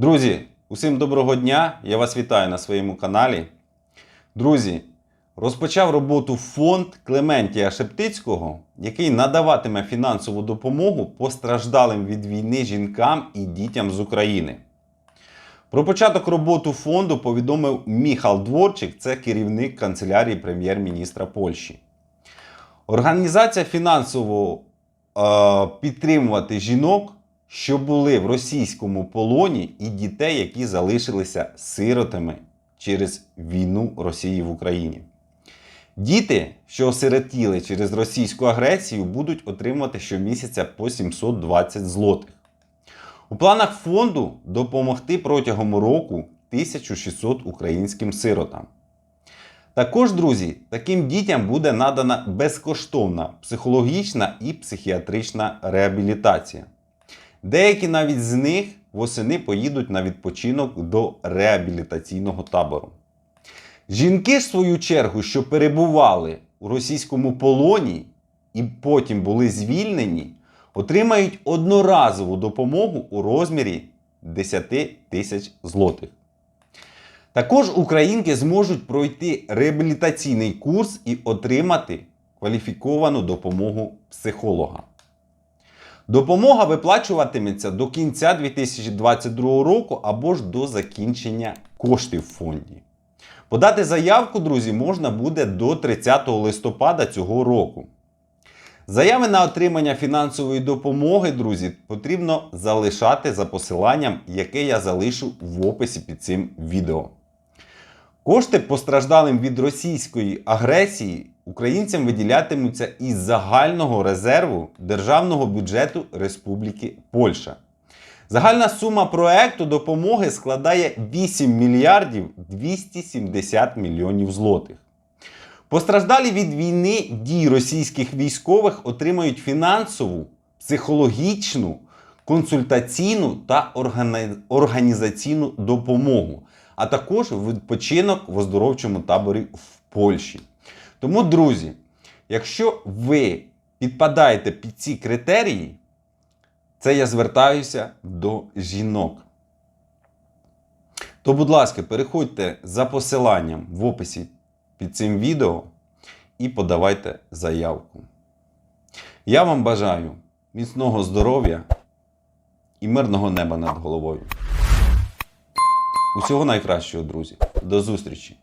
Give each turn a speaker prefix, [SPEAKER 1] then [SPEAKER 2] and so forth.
[SPEAKER 1] Друзі, усім доброго дня! Я вас вітаю на своєму каналі. Друзі, розпочав роботу фонд Клементія Шептицького, який надаватиме фінансову допомогу постраждалим від війни жінкам і дітям з України. Про початок роботи фонду повідомив Міхал Дворчик, це керівник канцелярії прем'єр-міністра Польщі. Організація фінансово е, підтримувати жінок, що були в російському полоні, і дітей, які залишилися сиротами через війну Росії в Україні. Діти, що осиротіли через російську агресію, будуть отримувати щомісяця по 720 злотих. У планах фонду допомогти протягом року 1600 українським сиротам. Також, друзі, таким дітям буде надана безкоштовна психологічна і психіатрична реабілітація. Деякі навіть з них восени поїдуть на відпочинок до реабілітаційного табору. Жінки, в свою чергу, що перебували у російському полоні і потім були звільнені, отримають одноразову допомогу у розмірі 10 тисяч злотих. Також українки зможуть пройти реабілітаційний курс і отримати кваліфіковану допомогу психолога. Допомога виплачуватиметься до кінця 2022 року або ж до закінчення коштів в фонді. Подати заявку, друзі, можна буде до 30 листопада цього року. Заяви на отримання фінансової допомоги, друзі, потрібно залишати за посиланням, яке я залишу в описі під цим відео. Кошти постраждалим від російської агресії українцям виділятимуться із загального резерву Державного бюджету Республіки Польща. Загальна сума проекту допомоги складає 8 мільярдів 270 мільйонів злотих. Постраждалі від війни дій російських військових отримають фінансову, психологічну, консультаційну та організаційну допомогу, а також відпочинок в оздоровчому таборі в Польщі. Тому, друзі, якщо ви підпадаєте під ці критерії, це я звертаюся до жінок. То, будь ласка, переходьте за посиланням в описі під цим відео і подавайте заявку. Я вам бажаю міцного здоров'я і мирного неба над головою. Усього найкращого, друзі. До зустрічі!